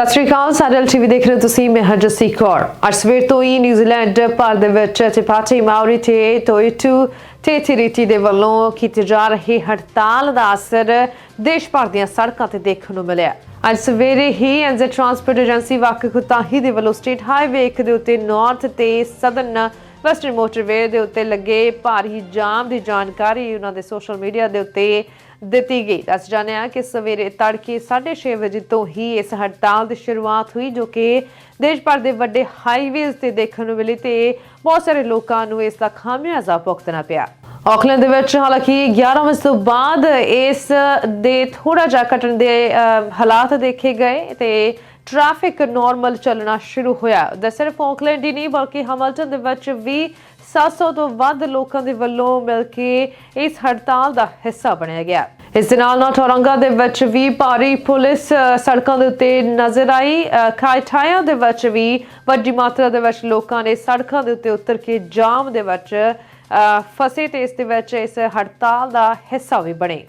ਸਤਿ ਸ਼੍ਰੀ ਅਕਾਲ ਸਾਡਲ ਟੀਵੀ ਦੇਖ ਰਹੇ ਹੋ ਤੁਸੀਂ, ਮੈਂ ਹਰਜਸੀ ਕੌਰ। ਅੱਜ ਸਵੇਰ ਤੋਂ ਹੀ ਨਿਊਜ਼ੀਲੈਂਡ ਭਾਰਤ ਦੇ ਵਿੱਚ ਚਪਾਟੀ ਮਾਉਰੀ ਤੇ ਟੋਇਟੂ ਤੇ ਥਿਰੀਟੀ ਦੇ ਵੱਲੋਂ ਕੀਤੀ ਜਾ ਰਹੀ ਹੜਤਾਲ ਦਾ ਅਸਰ ਦੇਸ਼ ਭਰ ਦੀਆਂ ਸੜਕਾਂ ਤੇ ਦੇਖਣ ਨੂੰ ਮਿਲਿਆ। ਅੱਜ ਸਵੇਰੇ ਹੀ ਐਨਜ਼ੇ ਟਰਾਂਸਪੋਰਟ ਏਜੰਸੀ ਵਾਕ ਕੁਤਾਹੀ ਦੇ ਵੱਲੋਂ ਸਟੇਟ ਹਾਈਵੇ ਇੱਕ ਦੇ ਉੱਤੇ ਨਾਰਥ ਤੇ ਸਦਰਨ ਵੈਸਟਰਨ ਮੋਟਰਵੇ ਦੇ ਉੱਤੇ ਲੱਗੇ ਭਾਰੀ ਜਾਮ ਦੀ ਜਾਣਕਾਰੀ ਉਹਨਾਂ ਦੇ ਸੋਸ਼ਲ ਮੀਡੀਆ ਦੇ ਉੱਤੇ ਦਿੱਤੀ ਗਈ। ਦੱਸ ਜਾਣਿਆ ਕਿ ਸਵੇਰੇ ਤੜਕੇ 6:30 ਵਜੇ ਤੋਂ ਹੀ ਇਸ ਹੜਤਾਲ ਦੀ ਸ਼ੁਰੂਆਤ ਹੋਈ ਜੋ ਕਿ ਦੇਸ਼ ਭਰ ਦੇ ਵੱਡੇ ਹਾਈਵੇਜ਼ ਤੇ ਦੇਖਣ ਨੂੰ ਮਿਲੀ ਤੇ ਬਹੁਤ ਸਾਰੇ ਲੋਕਾਂ ਨੂੰ ਇਸ ਦਾ ਖਾਮਿਆਜ਼ਾ ਭੁਗਤਣਾ ਪਿਆ। ਆਕਲੈਂਡ ਦੇ ਵਿੱਚ ਹਾਲਾਂਕਿ 11 ਵਜੇ ਤੋਂ ਬਾਅਦ ਇਸ ਦੇ ਥੋੜਾ ਜਿਹਾ ਘਟਣ ਦੇ ਅਹ, ਹਾਲਾਤ ਦੇਖੇ ਗਏ ਤੇ ਟ੍ਰੈਫਿਕ ਨਾਰਮਲ ਚੱਲਣਾ ਸ਼ੁਰੂ ਹੋਇਆ। ਦਾ ਸਿਰਫ ਆਕਲੈਂਡ ਹੀ ਨਹੀਂ ਬਲਕਿ ਹਮਲਟਨ ਦੇ ਵਿੱਚ ਵੀ 700 ਤੋਂ ਵੱਧ ਲੋਕਾਂ ਦੇ ਵੱਲੋਂ ਮਿਲ ਕੇ ਇਸ ਹੜਤਾਲ ਦਾ ਹਿੱਸਾ ਬਣਿਆ ਗਿਆ। ਇਸ ਦੇ ਨਾਲ ਨਾਲ ਟੋਰੰਗਾ ਦੇ ਵਿੱਚ ਵੀ ਭਾਰੀ ਪੁਲਿਸ ਸੜਕਾਂ ਦੇ ਉੱਤੇ ਨਜ਼ਰ ਆਈ। ਅ, ਕਾਇਟਾਇਆ ਦੇ ਵਿੱਚ ਵੀ ਵੱਡੀ ਮਾਤਰਾ ਦੇ ਵਿੱਚ ਲੋਕਾਂ ਨੇ ਸੜਕਾਂ ਦੇ ਉੱਤੇ ਉਤਰ ਕੇ ਜਾਮ ਦੇ ਵਿੱਚ ਅ, ਫਸੇ ਤੇ ਇਸ ਦੇ ਵਿੱਚ ਇਸ ਹੜਤਾਲ ਦਾ ਹਿੱਸਾ ਵੀ ਬਣੇ।